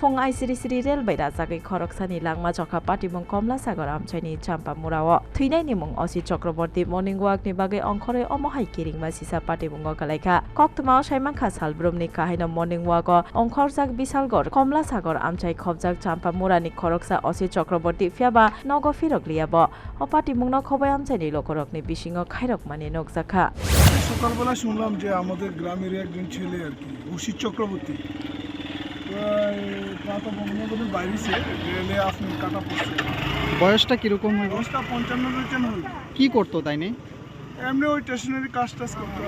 ফোংআই শ্রী শ্রী রেলবাই রাজাগৈ খরকসানি লাংমা জখা পাটিমুং কমলা সাগর আমচাইনি চাম্পা মুরাও থুইনাইনি মুং অসি চক্রবর্তী মর্নিং ওয়াক নি বাগৈ অংখরে অমহাই কিরিংমা সিসা পাটিমুং গলাইখা কক্তমাও সাইমাংখা মর্নিং ওয়াক অংখর জাগ বিশালগড় কমলা সাগর আমচাই খবজাক চাম্পা মুরা নি খরকসা অসি চক্রবর্তী ফিয়াবা নগ ফিরক লিয়াব অপাটিমুং খবাই আমচাইনি লোকরকনি বিসিং খাইরক মানে নকজাখা সকালবেলা শুনলাম যে আমাদের গ্রামের একজন ছেলে আর কি অসি চক্রবর্তী বাইরেছে রেলে আপনি কাটা পড়ছে বয়সটা কীরকম হবে? দশটা পঞ্চান্ন হল? কি করতো তাই নেই? এমনি ওই স্টেশনারি কাজ টাজ করতো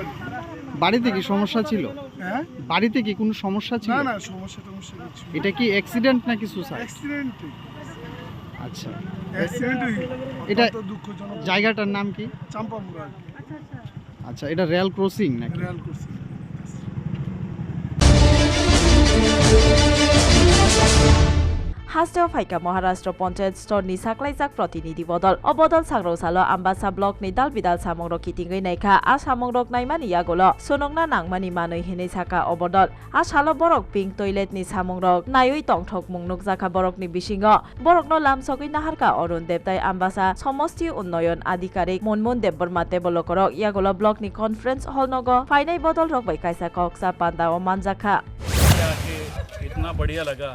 বাড়িতে কি সমস্যা ছিল? হ্যাঁ? বাড়িতে কি কোনো সমস্যা ছিল? না না সমস্যা টমস্যা কিছু এটা কি অ্যাক্সিডেন্ট নাকি সুসাইড অ্যাক্সিডেন্টই আচ্ছা। অ্যাক্সিডেন্টই এটা দুঃখজনক। জায়গাটার নাম কি? চাম্পামুড়া আচ্ছা এটা রেল ক্রসিং নাকি? রেল করছে হাস্তেও ফাইকা মহারাষ্ট্র পঞ্চায়েত স্তর নিসাকলাইজাক প্রতিনিধি বদল। অবদল সাগ্রসাল আম্বাসা ব্লক নিদাল বিদাল সামগ্র কিটিঙ্গই নাইখা। আ সামগ্রক নাইমানি ইয়াগল। সুনংনা নাংমানি মানই হেনে সাকা অবদল। আ সাল বরক পিং টয়লেট নি সামগ্রক নাইই মুংনুক জাকা বরক নি বিশিঙ্গ বরক ন লাম সকি নাহারকা সমষ্টি উন্নয়ন আধিকারিক মনমোন দেব বর্মাতে বলকরক ইয়াগল ব্লক নি কনফারেন্স হল নগ। ফাইনাই বদল রক বৈকাইসা কক্সা পান্দা ও মানজাকা इतना बढ़िया लगा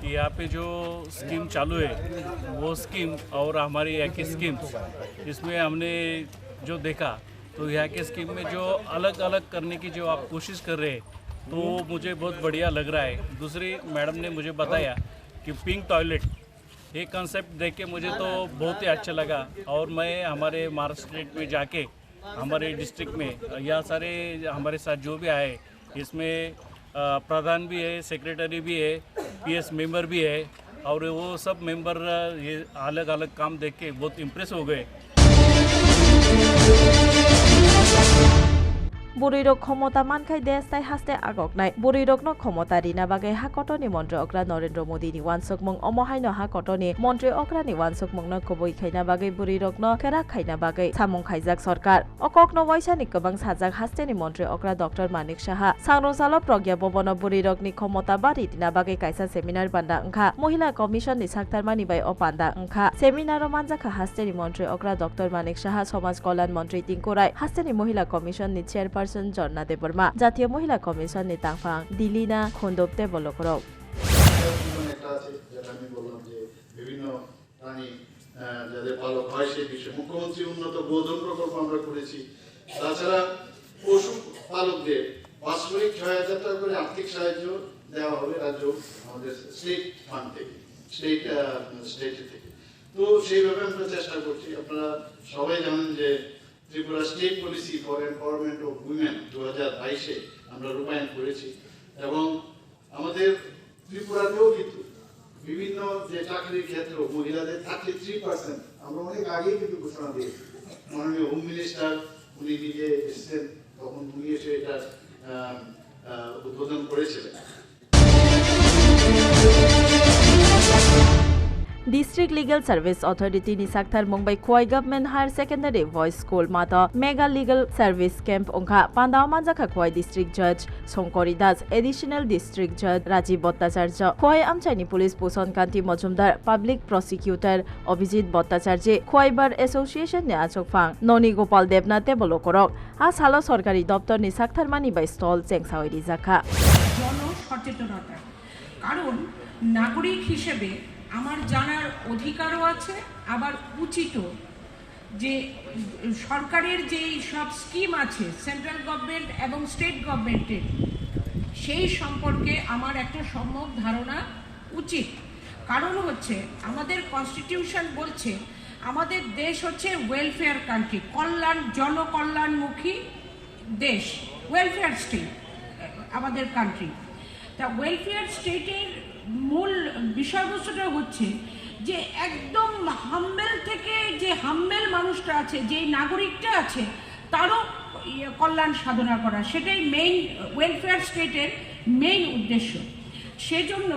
कि यहाँ पे जो स्कीम चालू है, वो स्कीम और हमारी यहाँ की स्कीम, इसमें हमने जो देखा तो यहाँ के स्कीम में जो अलग अलग करने की जो आप कोशिश कर रहे हैं तो मुझे बहुत बढ़िया लग रहा है। दूसरी मैडम ने मुझे बताया कि पिंक टॉयलेट ये कंसेप्ट देख के मुझे तो बहुत ही अच्छा लगा। और मैं हमारे महाराष्ट्र स्टेट में जाके, हमारे डिस्ट्रिक्ट में, यहाँ सारे, हमारे साथ जो भी आए, इसमें प्रधान भी है सेक्रेटरी भी है पीएस मेंबर भी है और वो सब मेंबर ये अलग अलग काम देख के बहुत इम्प्रेस हो गए। বুড়িরক ক্ষমতা মানখাই দেশ তাই হাস্তে আগক নাই। বুড়িরক ন ক্ষমতা রিনা বাগে হাকটনি মন্ত্রী অগ্রা নরেন্দ্র মোদী নি ওয়ানসক মং অমহাইন হাকটনি। মন্ত্রী অগ্রা নি ওয়ানসক মং ন কবই খাইনা বাগে বুড়িরক ন কেরা খাইনা বাগে সামং খাইজাক সরকার অকক ন বৈশানিক গোবাং সাজাক হাস্তেনি মন্ত্রী অগ্রা ডক্টর মানিক সাহা। সাংরসাল প্রজ্ঞা ভবন বুড়িরক নি ক্ষমতা বাড়ি দিনা বাগে কাইসা সেমিনার বান্দা ওংখা মহিলা কমিশন নি সাক্তার মানিবাই অপান্দা ওংখা সেমিনার মানজাখা হাস্তেনি মন্ত্রী অগ্রা ডক্টর মানিক সাহা, সমাজ কল্যাণ মন্ত্রী তিঙ্কুরাই হাস্তেনি মহিলা কমিশন নি চেয়ারপারসন জর্না দেববর্মা জাতীয় মহিলা কমিশন নি তাংফাং দিলিনা খন্দপতে বলকরক জীবন একটা আছে যেটা আমি বললাম যে বিভিন্ন যাদের পালক হয় বিষয়ে মুখ্যমন্ত্রী উন্নত গোধন প্রকল্প আমরা করেছি তাছাড়া পশু পালকদের বাৎসরিক ছয় হাজার টাকা করে আর্থিক সাহায্য দেওয়া হবে রাজ্য আমাদের স্টেট ফান্ড থেকে স্টেট স্টেট থেকে তো সেইভাবে আমরা চেষ্টা করছি আপনারা সবাই জানেন যে Tripura state policy for empowerment of women দু হাজার বাইশে আমরা রূপায়ণ করেছি এবং আমাদের ত্রিপুরাতেও কিন্তু বিভিন্ন যে চাকরির ক্ষেত্র মহিলাদের থার্টি থ্রি পার্সেন্ট আমরা অনেক আগেই কিন্তু ঘোষণা দিয়েছি। মাননীয় হোম মিনিস্টার উনি নিজে এসেছেন, তখন উনি এসে এটা উদ্বোধন করেছিলেন। লিগেল সার্ভিস অথরিটি নি সাক্তার Mumbai Khowai government higher secondary boys school মাত মেগা লিগেল সার্ভিস ক্যাম্প ওংখা পান্দাও মানজাখা খোয়াই ডিস্ট্রিক্ট জাজ শঙ্করী দাস এডিশনাল ডিস্ট্রিক্ট জাজ রাজীব ভট্টাচার্য খোয়াই আমচাইনি police Bhushan Kanti Majumdar public prosecutor Abhijit Bhattacharya Khowai bar association নে আচক ফাং ননী গোপাল দেবনাথে বলো করক আ সালো সরকারি দপ্তর নি সাক্তার মানি বাই স্টল চেংসাওয়ারি জাখা জনসচেতনতা কারণ নাগরিক হিসেবে আমার জানার অধিকারও আছে, আবার উচিত যে সরকারের যেই সব স্কিম আছে সেন্ট্রাল গভর্নমেন্ট এবং স্টেট গভর্নমেন্টের সেই সম্পর্কে আমার একটা সম্যক ধারণা উচিত। কারণ হচ্ছে, আমাদের কনস্টিটিউশন বলছে, আমাদের দেশ হচ্ছে ওয়েলফেয়ার কান্ট্রি কল্যাণ, জনকল্যাণমুখী দেশ ওয়েলফেয়ার স্টেট আমাদের কান্ট্রি তা ওয়েলফেয়ার স্টেটের মূল বিষয়বস্তুটা হচ্ছে যে একদম হাম্বেল থেকে যে হাম্বেল মানুষটা আছে যে নাগরিকটা আছে, তারও ইয়ে কল্যাণ সাধনা করা, সেটাই মেইন ওয়েলফেয়ার স্টেটের মেইন উদ্দেশ্য। সেজন্য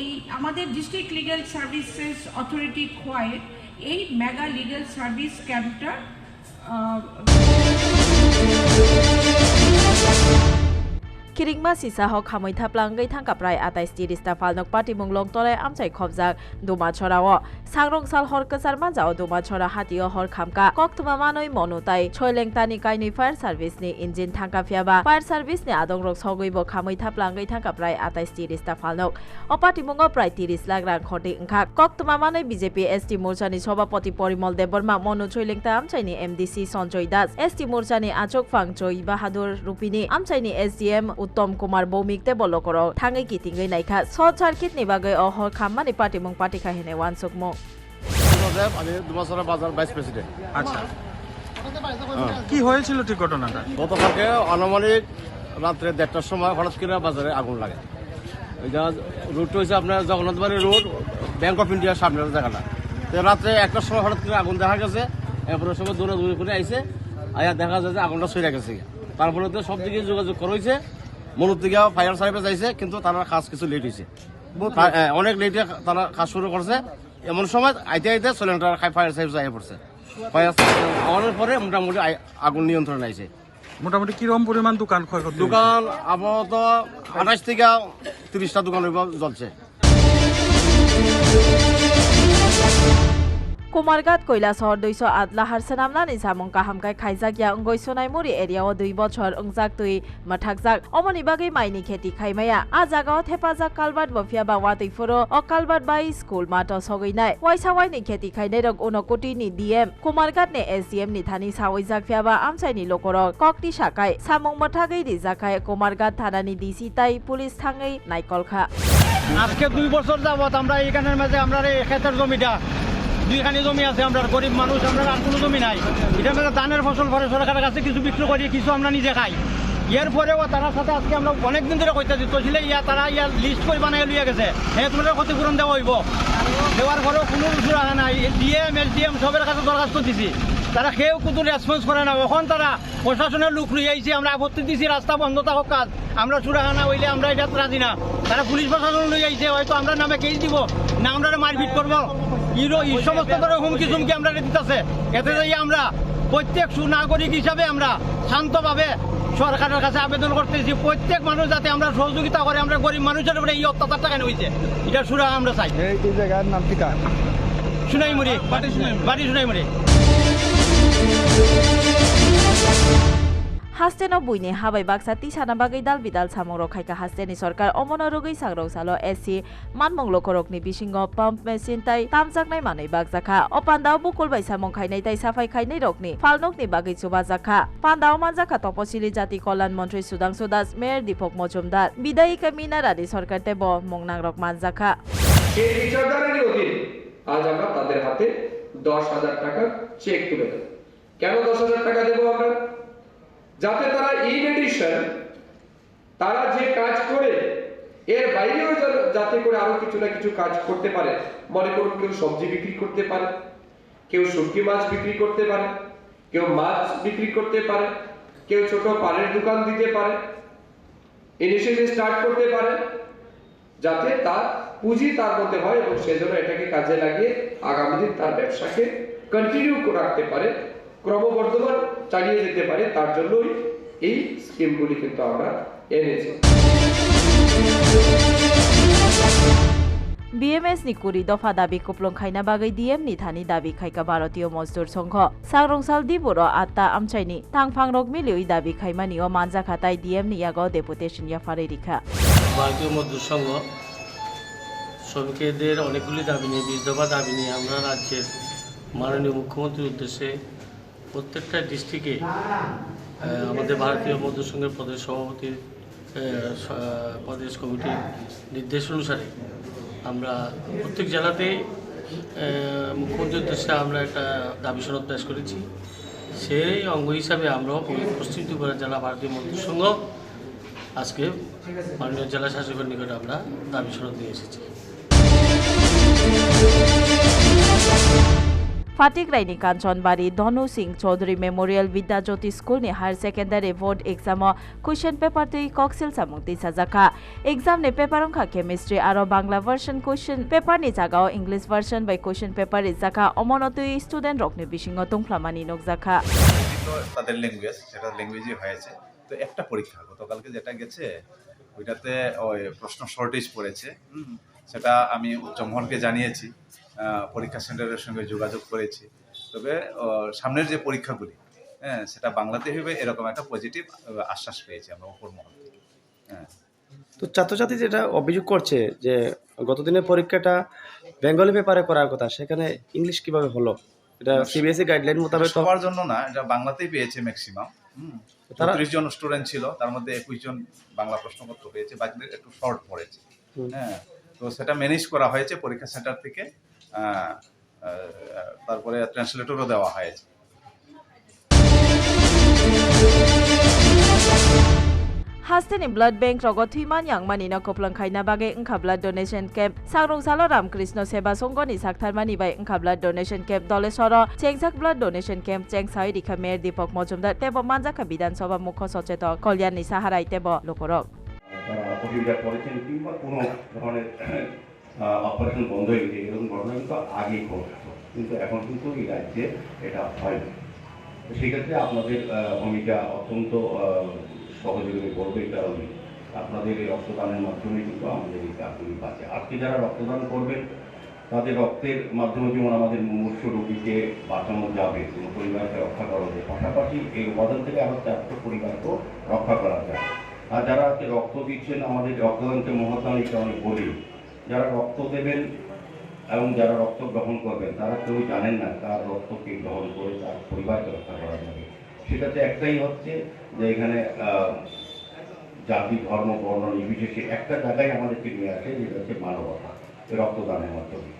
এই আমাদের ডিস্ট্রিক্ট লিগ্যাল সার্ভিসেস অথরিটি খোয়ায় এই মেগা লিগ্যাল সার্ভিস ক্যাম্পটা Kiring ma sisa ho khamoi thaplangai thangkap rai atai sti distafal nok pati munglong tole amchai khopjak duma chorawo chorao sangrong sal hor kasar ma jao duma chora hatio hor khamka koktuma manoi monutai choileng tani kaini fire service ni engine thangka phiaba fire service ni rok sogoi bo khamoi thaplangai thangka prai atai stirista falnok o party mungo prai 30 lakh রাং খটি ওংখা কক্তমা মানে BJP ST মোর্চানি সভাপতি পরিমল দেববর্মা মনু চৈলেংতা আমচাইনি MDC Sanjay Das ST মোর্চানি আচক ফাংচই বাহাদুর রুপিনি আমচাইনি এসডিএম উত্তম কুমার বৌমিকতে বলকর থাঙ্গই কিতিঙ্গই নাইখা শর্ট সার্কিট নি বাগৈ অহর খাম্মানি পার্টি মুং পার্টি খাহিনে ওয়ানসুক মুং দেব আমি দুমাসরা বাজার ভাইস প্রেসিডেন্ট। আচ্ছা। কি হয়েছিল ঠিক ঘটনাটা? গতকালকে আনুমানিক রাত্রে দেড়টার সময় হঠাৎ করে বাজারে আগুন লাগে। ওই যা রুট হয়েছে আপনার জগন্নাথবাড়ি রোড ব্যাংক অফ ইন্ডিয়ার সামনের জায়গাটা। তো রাত্রে একটার সময় হঠাৎ করে আগুন দেখা গেছে এরপরে সময় দৌড়ে দৌড়ে করে আইসে আয়া দেখা যায় যে আগুনটা সরে গেছে তারপরে তো সব দিকে যোগাযোগ করা হয়েছে মনুর থেকে ফায়ার সার্ভিস আইছে কিন্তু তারা কাজ কিছু লেট হয়েছে হ্যাঁ, অনেক লেটে তারা কাজ শুরু করছে। এমন সময় আইতে আইতে সিলিন্ডার ফায়ার সার্ভিস আইয়ে পড়ছে। ফায়ার আওয়ার পরে মোটামুটি আগুন নিয়ন্ত্রণ আইছে। মোটামুটি কীরকম পরিমাণ দোকান ক্ষয় দোকান আপাতত আঠাশ থেকে তিরিশটা দোকান জ্বলছে। কুমারঘাট কৈলাসহর দুইশ আদলা হারসানামনানি সামং কাহামকাই খাইজাকিয়া অঙ্গই সোনাইমুরি এরিয়াও দুই বছর অংজাক তুই মাঠাকজাক অমনি বাগৈ মাইনি খেতি খাইমায়া আ জাগাও থেপাজাক কালবাট বফিয়া বাওয়া তুইফুরো অ কালবাট বাই স্কুল মাটো সগৈনাই ওয়াইসা ওয়াইনি খেতি খাইনাই রক উনকোটি নি ডিএম। কুমারঘাট নে এসডিএম নি থানি সাওইজাক ফিয়াবা আমসাইনি লোকরক ককটি সাকাই সামং মাঠাগৈ রিজাকাই কুমারঘাট থানানি ডিসি তাই পুলিশ থাঙ্গৈ নাইকলখা আজকে দুই বছর যাবত আমরা এইখানের মাঝে আমরা এই ক্ষেতের জমিটা দুইখানি জমি আছে আমরা, গরিব মানুষ, আমরা আর কোনো জমি নাই। এটার মধ্যে ধানের ফসল পরে সরকারের কাছে কিছু বিক্রি করি, কিছু আমরা নিজে খাই। ইয়ার পরেও তার সাথে আজকে আমরা অনেকদিন ধরে কইতেছি তো ইয়া তারা ইয়ার লিস্ট করে বানাই লইয়া গেছে। হে তোমাদের ক্ষতিপূরণ দেওয়া হইব। দেওয়ার পরেও কোনো কিছু রাখা নাই। ডিএম এস ডিএম সবের কাছে দরখাস্ত দিছি। তারা কেউ কোনো রেসপন্স করে না। এখন তারা প্রশাসনের লোক লই আইছি, আমরা আপত্তি দিছি, রাস্তা বন্ধ থাকুক কাজ। আমরা চুরাখানা হইলে আমরা এটা রাজি না। তারা পুলিশ প্রশাসন লই আইছে, হয়তো আমরা নামে কেস দিব। না আমরা মারপিট করব। ইরো এই সমস্ত ধরে হুমকি চুমকি আমরা দিতেছে। এতে যাই আমরা প্রত্যেক সুনাগরিক হিসাবে আমরা শান্তভাবে সরকারের কাছে আবেদন করতেছি। প্রত্যেক মানুষ যাতে আমরা সহযোগিতা করে আমরা গরিব মানুষের উপরে এই অত্যাচারটা কেন হয়েছে এটা সুরা আমরা চাই। এই জায়গার নাম কি তা সুনাইমুড়ি। বাড়ি সুনাইমুড়ি। হাস্তেনো বুইনি হাবাই বাক্সা তিসানা বাগৈ দাল বিদাল সামং রখাইকা হাস্তেনি সরকার অমন রগৈ সাংরং সালো এসি মানমং লকরকনি বিসিঙ্গ পাম্প মেশিন তাই তামজাকনাই মাनै বাগজাখা ও পান্দাও বুকুল বাই সামং খাইনাই তাই সাফাই খাইনাই রকনি ফালনকনি বাগৈ চুবা জাখা পান্দাও মানজাখা তপশিলি জাতি কল্যাণ মন্ত্রী সুদাংশু দাস মেয়র দীপক মজুমদার বিদায়িকা মিনা রানী সরকার তেব মংনাং রক মানজাখা সেই রিচার্জারেরই অধীনে আজ আমরা তাদের হাতে দশ হাজার টাকার চেক তুলে দেব। কেন দশ হাজার টাকা দেবো আমরা? যাতে তারা ইন এডিশন তারা যে কাজ করে, এর বাইরেও যাতে করে আরও কিছু না কিছু কাজ করতে পারে। মনে করুন, কেউ সবজি বিক্রি করতে পারে, কেউ শুটকি মাছ বিক্রি করতে পারে, কেউ মাছ বিক্রি করতে পারে, কেউ ছোট পানের দোকান দিতে পারে ইনিশিয়ালি স্টার্ট করতে পারে, যাতে তার পুঁজি তার মধ্যে হয় এবং সেজন্য এটাকে কাজে লাগিয়ে আগামী দিন তার ব্যবসাকে কন্টিনিউ রাখতে পারে। ক্রমবর্ধমান চালিয়ে যেতে পারে তার জন্যই এই স্কিমগুলি কিন্তু আমরা এনেছি। বিএমএস নি কুড়ি দফা দাবি কুপলং খাইনা বাগৈ ডিএম নি থানি দাবি খাইকা ভারতীয় মজদুর সংঘ। সাংরংসাল দিবুর আত্তা আমচাইনি তাংফাং রক মিলিউই দাবি খাইমানি ও মানজা খাতাই ডিএম নি ইয়াগ ডেপুটেশন ইয়াফারে রিখা। ভারতীয় মজদুর সংঘ শ্রমিকদের অনেকগুলি দাবি নিয়ে বিশ দফা দাবি নিয়ে আমরা রাজ্যের মাননীয় মুখ্যমন্ত্রীর উদ্দেশ্যে প্রত্যেকটা ডিস্ট্রিক্টে আমাদের ভারতীয় মজদুর সংঘের প্রদেশ সভাপতির প্রদেশ কমিটির নির্দেশ অনুসারে আমরা প্রত্যেক জেলাতেই মুখ্যমন্ত্রীর উদ্দেশ্যে আমরা একটা দাবি সনদ পেশ করেছি। সেই অঙ্গ হিসাবে আমরাও পশ্চিম ত্রিপুরা জেলা ভারতীয় মজদুর সংঘ আজকে মাননীয় জেলা শাসকের নিকটে আমরা দাবি সনদ নিয়ে এসেছি। Fatigue রাইনি Kanchanbari Dhanu Singh Chowdhury memorial Vidyajyoti school ni higher secondary board exam question paper তুই কক্সিল সামুং তিসা জাকা। এক্সাম ni পেপার অংখা কেমিস্ট্রি আরও Bangla version question paper ni জাগাও ইংলিশ ভার্সন বাই কুয়েশন পেপার ইস জাকা অমনতুই স্টুডেন্ট রকনি বিসিং তংফ্লামানি নক জাকা। তো তাদের ল্যাঙ্গুয়েজ সেটা ল্যাঙ্গুয়েজই হয়েছে। তো একটা পরীক্ষা গতকালকে যেটা গেছে, ওইটাতে ওই প্রশ্ন শর্টেজ পড়েছে। সেটা আমি উচ্চমহলকে জানিয়েছি। পরীক্ষা সেন্টারের সঙ্গে যোগাযোগ করেছি। তবে সামনের যে পরীক্ষাগুলি হ্যাঁ সেটা বাংলাতে হবে এরকম একটা পজিটিভ আশ্বাস পেয়েছি আমরা উপর মহল থেকে। হ্যাঁ। তো ছাত্রছাত্রী যেটা অভিযোগ করছে যে গতদিনের পরীক্ষাটা বেঙ্গলি পেপারে করার কথা সেখানে ইংলিশ কীভাবে হলো? এটা সিবিএসই গাইডলাইন মোতাবেক তো সবার জন্য না এটা বাংলাতেই পেয়েছে ম্যাক্সিমাম তারা- ত্রিশ জন স্টুডেন্ট ছিল তার মধ্যে একুশ জন বাংলা প্রশ্নপত্র পেয়েছে বাকিদের একটু শর্ট পড়েছে। হ্যাঁ তো সেটা ম্যানেজ করা হয়েছে পরীক্ষা সেন্টার থেকে। তারপরে ট্রান্সলেটরও দেওয়া হয়েছে Hasteni Blood Bank rogo thuiman yang mani na koplang khaina bage engkha blood donation camp sangrong salo Ramkrishna Seva Songoni saktharmani bai engkha blood donation camp dole soro chengsak blood donation camp chengsai dikha mayor Deepak Mojumdar tebo manjaka বিধানসভা মুখ্য সচেতক Kalyani সাহারাই তেব লোকরক operation বন্ধ হয়ে গেছে, এরকম ঘটনা কিন্তু আগেই ঘটতো কিন্তু এখন কিন্তু এই রাজ্যে এটা হয় না সেক্ষেত্রে আপনাদের ভূমিকা অত্যন্ত সহযোগিতা করবে এই কারণে। আপনাদের এই রক্তদানের মাধ্যমে কিন্তু আমাদের এই কাজগুলি বাঁচে। আজকে যারা রক্তদান করবেন, তাদের রক্তের মাধ্যমে যেমন আমাদের মুমূর্ষ রোগীকে বাঁচানো যাবে, কোনো পরিবারকে রক্ষা করা যায় পাশাপাশি এই উপাদান থেকে আরও চারটে পরিবারকেও রক্ষা করা যায় আর যারা রক্ত দিচ্ছেন, আমাদের রক্তদানকে মহাদান এই কারণে বলি যারা রক্ত দেবেন এবং যারা রক্ত গ্রহণ করবেন, তারা কেউ জানেন না তার রক্তকে গ্রহণ করে তার পরিবারকে রক্ষা করা যাবে। সেটাতে একটাই হচ্ছে যে এখানে জাতি, ধর্ম, বর্ণ নির্বিশেষে একটা জায়গায় আমাদেরকে নিয়ে আসে, যেটা হচ্ছে মানবতা, রক্তদানের মাধ্যমে।